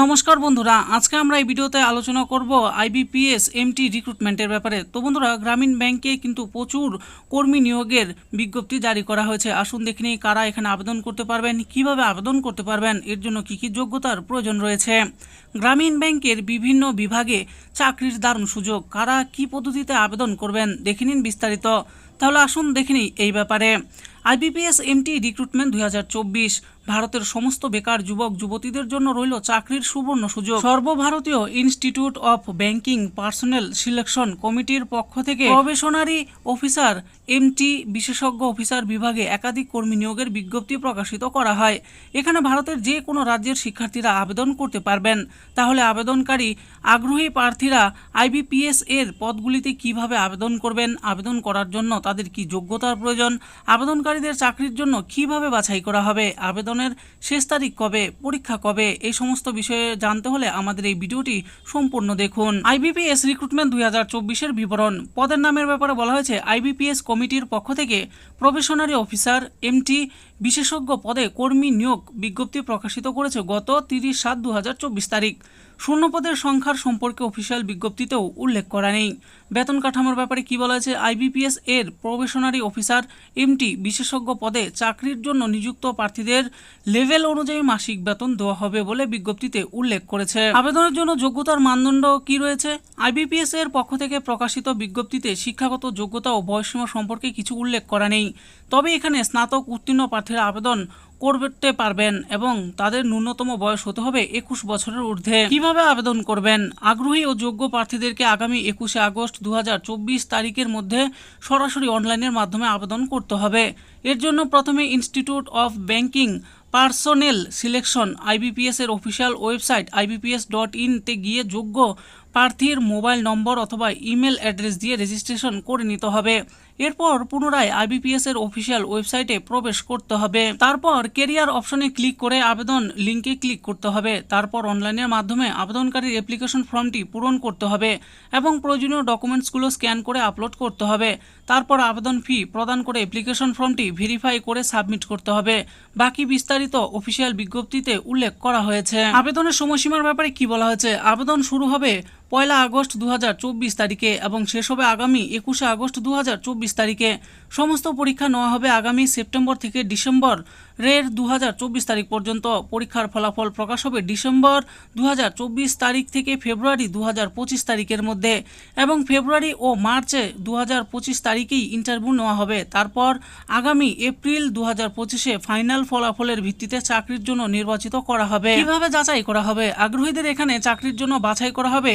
নমস্কার বন্ধুরা, আজকে আমরা এই ভিডিওতে আলোচনা করব আইবিপিএস এমটি রিক্রুটমেন্টের ব্যাপারে। তো বন্ধুরা, গ্রামীণ ব্যাংকে কিন্তু প্রচুর কর্মী নিয়োগের বিজ্ঞপ্তি জারি করা হয়েছে। আসুন দেখে নিই কারা এখানে আবেদন করতে পারবেন, কীভাবে আবেদন করতে পারবেন, এর জন্য কী কী যোগ্যতার প্রয়োজন রয়েছে। গ্রামীণ ব্যাংকের বিভিন্ন বিভাগে চাকরির দারুণ সুযোগ, কারা কি পদ্ধতিতে আবেদন করবেন দেখে নিন বিস্তারিত। তাহলে আসুন দেখে নিই এই ব্যাপারে। আইবিপিএস এমটি রিক্রুটমেন্ট দুই হাজার চব্বিশ ভারতের সমস্ত বেকার যুবক, যুবতীদের জন্য রইল চাকরির সুবর্ণ সুযোগ। সর্বভারতীয় institute of banking personnel selection কমিটির পক্ষ থেকে প্রবেশনারি অফিসার, এমটি বিশেষজ্ঞ অফিসার বিভাগে একাধিক কর্মী নিয়োগের বিজ্ঞপ্তি প্রকাশিত করা হয়। এখানে ভারতের যে কোনো রাজ্যের শিক্ষার্থীরা আবেদন করতে পারবেন। তাহলে আবেদনকারী আগ্রহী প্রার্থীরা আইবিপিএস এর পদগুলিতে কীভাবে আবেদন করবেন, আবেদন করার জন্য তাদের কি যোগ্যতার প্রয়োজন, আবেদনকারীদের চাকরির জন্য কীভাবে বাছাই করা হবে আবেদনের শেষ তারিখ কবে, পরীক্ষা কবে, এই সমস্ত বিষয়ে জানতে হলে আমাদের এই ভিডিওটি সম্পূর্ণ দেখুন। আইবিপিএস রিক্রুটমেন্ট দুই হাজার চব্বিশের বিবরণ। পদের নামের ব্যাপারে বলা হয়েছে, আইবিপিএস কমিটির পক্ষ থেকে প্রফেশনারি অফিসার এমটি বিশেষজ্ঞ পদে কর্মী নিয়োগ বিজ্ঞপ্তি প্রকাশিত করেছে গত তিরিশ সাত দু তারিখ। শূন্যপদের সংখ্যার সম্পর্কে অফিসিয়াল বিজ্ঞপ্তিতেও উল্লেখ করা নেই। বেতন কাঠামোর ব্যাপারে কি বলা হয়েছে? আইবিপিএস এর প্রবেশনারি অফিসার এমটি বিশেষজ্ঞ পদে চাকরির জন্য নিযুক্ত প্রার্থীদের লেভেল অনুযায়ী মাসিক বেতন দেওয়া হবে বলে বিজ্ঞপ্তিতে উল্লেখ করেছে। আবেদনের জন্য যোগ্যতার মানদণ্ড কি রয়েছে? আইবিপিএস এর পক্ষ থেকে প্রকাশিত বিজ্ঞপ্তিতে শিক্ষাগত যোগ্যতা ও বয়সীমা সম্পর্কে কিছু উল্লেখ করা নেই। তবে এখানে স্নাতক উত্তীর্ণ প্রার্থীরা আবেদন করতে পারবেন এবং তাদের ন্যূনতম বয়স হতে হবে একুশ বছরের ঊর্ধ্বে। কীভাবে আবেদন করবেন? আগ্রহী ও যোগ্য প্রার্থীদেরকে আগামী একুশে আগস্ট দু হাজার চব্বিশ তারিখের মধ্যে সরাসরি অনলাইনের মাধ্যমে আবেদন করতে হবে। এর জন্য প্রথমে institute of banking personnel selection, IBPS এর অফিসিয়াল ওয়েবসাইট, আইবিপিএস ডট ইনতে গিয়ে যোগ্য প্রার্থীর মোবাইল নম্বর অথবা ইমেল অ্যাড্রেস দিয়ে রেজিস্ট্রেশন করে নিতে হবে। এরপর পুনরায় আইবিপিএস এর অফিসিয়াল ওয়েবসাইটে প্রবেশ করতে হবে। তারপর কেরিয়ার অপশনে ক্লিক করে আবেদন লিঙ্কে ক্লিক করতে হবে। তারপর অনলাইনের মাধ্যমে আবেদনকারীর অ্যাপ্লিকেশন ফর্মটি পূরণ করতে হবে এবং প্রয়োজনীয় ডকুমেন্টসগুলো স্ক্যান করে আপলোড করতে হবে। তারপর আবেদন ফি প্রদান করে অ্যাপ্লিকেশন ফর্মটি ভেরিফাই করে সাবমিট করতে হবে। বাকি বিস্তারিত অফিসিয়াল বিজ্ঞপ্তিতে উল্লেখ করা হয়েছে। আবেদনের সময়সীমার ব্যাপারে কি বলা হয়েছে? আবেদন শুরু হবে পয়লা আগস্ট দু হাজার চব্বিশ তারিখে এবং শেষ হবে আগামী একুশে আগস্ট দু হাজার চব্বিশ তারিখে। সমস্ত পরীক্ষা নেওয়া হবে আগামী সেপ্টেম্বর থেকে ডিসেম্বর রের দু তারিখ পর্যন্ত। পরীক্ষার ফলাফল প্রকাশ হবে ডিসেম্বর দু হাজার চব্বিশ তারিখ থেকে ফেব্রুয়ারি দু হাজার পঁচিশ তারিখের মধ্যে এবং ফেব্রুয়ারি ও মার্চে দু হাজার পঁচিশ তারিখেই ইন্টারভিউ নেওয়া হবে। তারপর আগামী এপ্রিল দু হাজার পঁচিশে ফাইনাল ফলাফলের ভিত্তিতে চাকরির জন্য নির্বাচিত করা হবে। কীভাবে যাচাই করা হবে? আগ্রহীদের এখানে চাকরির জন্য বাছাই করা হবে?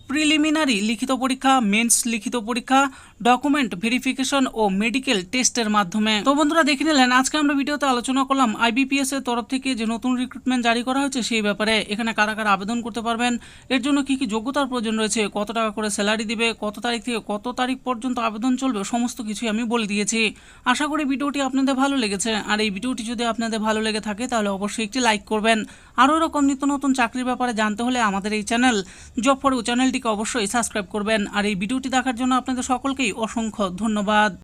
প্রিলিমিনারি লিখিত পরীক্ষা, মেন্স লিখিত পরীক্ষা, ডকুমেন্ট ভেরিফিকেশন ও মেডিকেল টেস্টের মাধ্যমে। তো বন্ধুরা, দেখে নিলেন, আজকে আমরা ভিডিওতে আলোচনা করলাম আইবিপিএস এর তরফ থেকে যে নতুন রিক্রুটমেন্ট জারি করা হয়েছে সেই ব্যাপারে। এখানে কারা কারা আবেদন করতে পারবেন? এর জন্য কি কি যোগ্যতার প্রয়োজন রয়েছে? কত টাকা করে স্যালারি দিবে? কত তারিখ থেকে কত তারিখ পর্যন্ত আবেদন চলবে? সমস্ত কিছুই আমি বলে দিয়েছি। আশা করি ভিডিওটি আপনাদের ভালো লেগেছে। আর এই ভিডিওটি যদি আপনাদের ভালো লেগে থাকে, তাহলে অবশ্যই একটি লাইক করবেন। আরও এরকম নিত্য নতুন চাকরির ব্যাপারে জানতে হলে আমাদের এই চ্যানেল জব ফর অবশ্যই সাবস্ক্রাইব করবেন। আর এই ভিডিওটি দেখার জন্য আপনাদের সকলকেই অসংখ্য ধন্যবাদ।